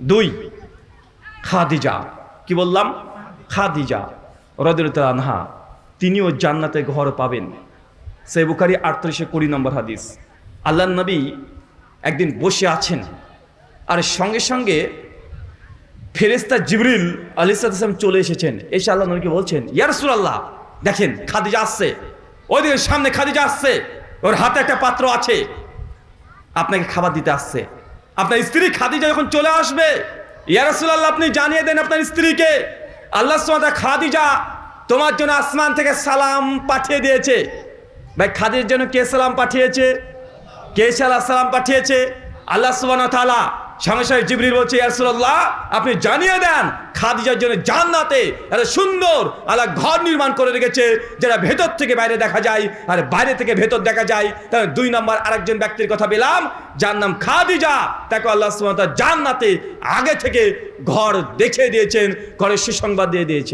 দুই, খাদিজা। কি বললাম? খাদিজা রদুল্লাহ আনহা। তিনিও জান্নাতে ঘর পাবেন। সে বুখারি আটত্রিশে কুড়ি নম্বর হাদিস। আল্লাহ নবী একদিন বসে আছেন আর সঙ্গে সঙ্গে ফেরেস্তা জিবরিল আলিসাম চলে এসেছেন। এসে আল্লাহ নবীকে বলছেন ইয়ারসুল আল্লাহ দেখেন, খাদিজা আসছে। ওইদিকে সামনে খাদিজা আসছে। ওর হাতে একটা পাত্র আছে। আপনাকে খাবার দিতে আসছে। আপনার স্ত্রী খাদিজা যখন চলে আসবে ইয়ারসুল আল্লাহ আপনি জানিয়ে দেন আপনার স্ত্রীকে। আল্লাহ সুমাতা খাদিজা তোমার জন্য আসমান থেকে সালাম পাঠিয়ে দিয়েছে। ভাই খাদির জন্য কে সালাম পাঠিয়েছে? কে সালাম পাঠিয়েছে? আল্লাহ সুবান তালা সঙ্গে সঙ্গে জিবরিল বলছে ইয়াসুল্লাহ আপনি জানিয়ে দেন, খাদিজার জন্য জান্নাতে এত সুন্দর আলা ঘর নির্মাণ করে রেখেছে, যেটা ভেতর থেকে বাইরে দেখা যায়, আর বাইরে থেকে ভেতর দেখা যায়। তাহলে দুই নম্বর আরেকজন ব্যক্তির কথা পেলাম, যার নাম খাদিজা। তাকে আল্লাহ সুমতা জান্নাতে আগে থেকে ঘর দেখে দিয়েছেন, ঘরের সুসংবাদ দিয়ে দিয়েছেন।